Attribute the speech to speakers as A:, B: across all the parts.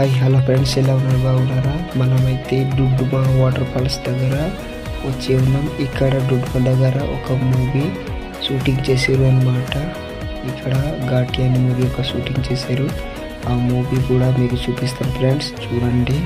A: Hi hello friends ఎలా ఉన్నారు? బాగున్నారా? మనమైతే డుడ్డుమా వాటర్ ఫాల్స్ దగ్గర వచ్చి ఉన్నాం. ఇక్కడ డుడ్డుమా దగ్గర ఒక మూవీ షూటింగ్ చేశారు అన్నమాట. ఇక్కడ ఘాటి అనే మూవీ ఒక షూటింగ్ చేశారు ఆ మూవీ కూడా మీకు చూపిస్తాను ఫ్రెండ్స్. చూడండి.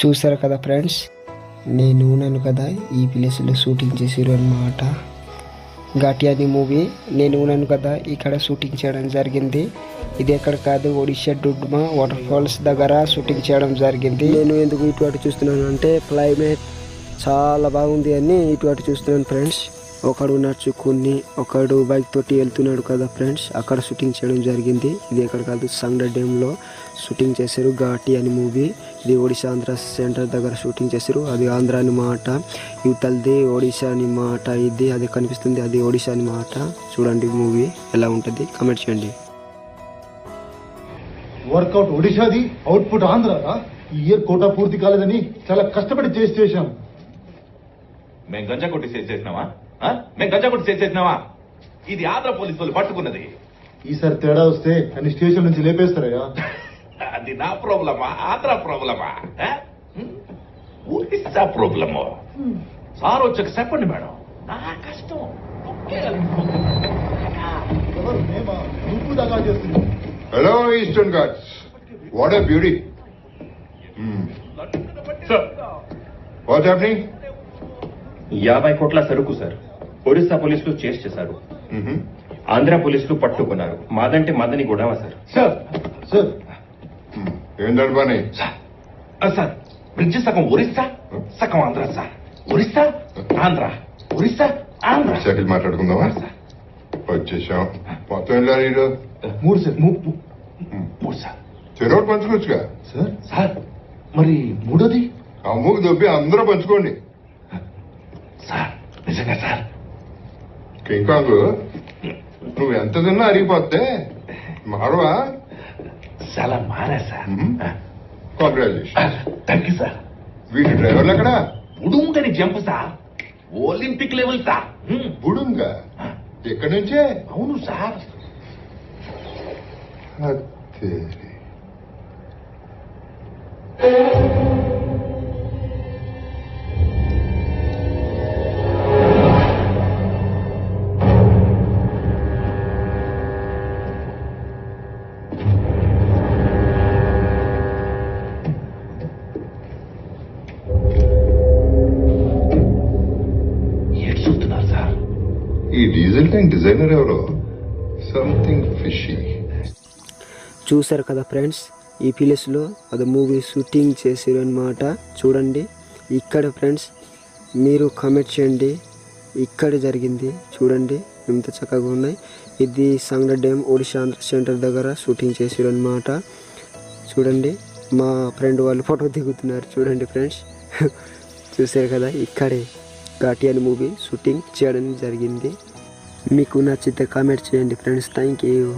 A: చూసారు కదా ఫ్రెండ్స్? నేను ఉన్నాను కదా ఈ ప్లేస్లో షూటింగ్ చేసారు అనమాట ఘాటి అని మూవీ నేను ఉన్నాను కదా ఇక్కడ షూటింగ్ చేయడం జరిగింది. ఇది ఎక్కడ కాదు ఒడిషా డుడ్మా వాటర్ ఫాల్స్ దగ్గర షూటింగ్ చేయడం జరిగింది. నేను ఎందుకు ఇటు అటు చూస్తున్నాను అంటే క్లైమేట్ చాలా బాగుంది అని ఇటు అటు చూస్తున్నాను ఫ్రెండ్స్. ఒకడు నడుచుకుని ఒకడు బైక్ తోటి వెళ్తున్నాడు కదా ఫ్రెండ్స్ అక్కడ షూటింగ్ చేయడం జరిగింది. ఇది ఎక్కడ కాదు సంగడ డ్యామ్లో షూటింగ్ చేశారు ఘాటి అని మూవీ ఇది ఒడిశా ఆంధ్ర సెంటర్ దగ్గర షూటింగ్ చేశారు. అది ఆంధ్ర అని మాట. యువతలది ఒడిశా అని మాట ఇది. అది కనిపిస్తుంది అది ఒడిశా అని మాట. చూడండి మూవీ ఎలా ఉంటుంది. కమెంట్ చేయండి.
B: వర్కౌట్ ఒడిశాది అవుట్పుట్ ఆంధ్రారా ఈ ఇయర్ కోటా పూర్తి కాలేదని చాలా కష్టపడి చేసి చేశాం.
C: మేము గంజా కొట్టి చేసేసినావా? మేము గంజా కొట్టి చేసేసినావా ఇది ఆంధ్ర పోలీసు వాళ్ళు పట్టుకున్నది.
B: ఈసారి తేడా వస్తే అని స్టేషన్ నుంచి లేపేస్తారయ్యా.
C: అది నా ప్రాబ్లమా? ఆంధ్ర ప్రాబ్లమా? ఒరిస్సా ప్రాబ్లము. సార్ వచ్చాక చెప్పండి మేడం. నా కష్టం. ఒకే
B: ఎవరు? మేమా? నువ్వు దగా చేస్తున్నావు.
D: Hello, Eastern
E: యాభై కోట్ల సరుకు సార్. ఒరిస్సా పోలీసులు చేసి చేశారు. ఆంధ్ర పోలీసులు పట్టుకున్నారు. మాదంటే మదని గొడవ సార్.
B: Sir sir.
D: ఏంటంటే పని?
C: సార్ ఆ, సార్. బ్రిడ్జ్ సగం ఒరిస్సా సగం ఆంధ్ర సార్. ఒరిస్సా ఆంధ్ర. ఒరిస్సా ఆంధ్ర.
D: సెటిల్ మాట్లాడుకుందామా? వచ్చేసాం. మొత్తం వెళ్ళారు
B: మూడు సార్.
C: మూడు సార్.
D: చెరోడు పంచుకోవచ్చుగా?
B: Sir
C: sir. మరి మూడోది?
D: అమ్ముకు దొబ్బి అందరూ పంచుకోండి.
C: నిజంగా సార్
D: కింకాంగ్ నువ్వు ఎంత తిన్నా అరిగిపోతే మారవా?
C: చాలా మారా sir.
D: Congratulation
C: thank you sir.
D: వీటి డ్రైవర్లు ఎక్కడ?
C: ఉడుంగని jump sir. Olympic level sir.
D: బుడుంగా? ఎక్కడి నుంచే?
C: అవును సార్.
D: అత్తేరి. ఈ డీజిల్ ట్యాంక్ డిజైనర్ ఎవరో? సంథింగ్ ఫిషీ
A: చూసారు కదా ఫ్రెండ్స్ ఈ ప్లేస్లో అది మూవీ షూటింగ్ చేసారు అనమాట చూడండి. ఇక్కడ ఫ్రెండ్స్ మీరు కామెంట్ చేయండి. ఇక్కడ జరిగింది చూడండి. ఎంత చక్కగా ఉన్నాయి. ఇది సంగ డ్యామ్ ఒడిశా ఆంధ్ర సెంటర్ దగ్గర షూటింగ్ చేసారు అనమాట చూడండి. మా ఫ్రెండ్ వాళ్ళు ఫోటో దిగుతున్నారు. చూడండి ఫ్రెండ్స్. చూసారు కదా ఇక్కడే. ఘాటి మూవీ షూటింగ్ చేయడం జరిగింది. మీకు నచ్చితే కామెంట్ చేయండి ఫ్రెండ్స్ థ్యాంక్ యూ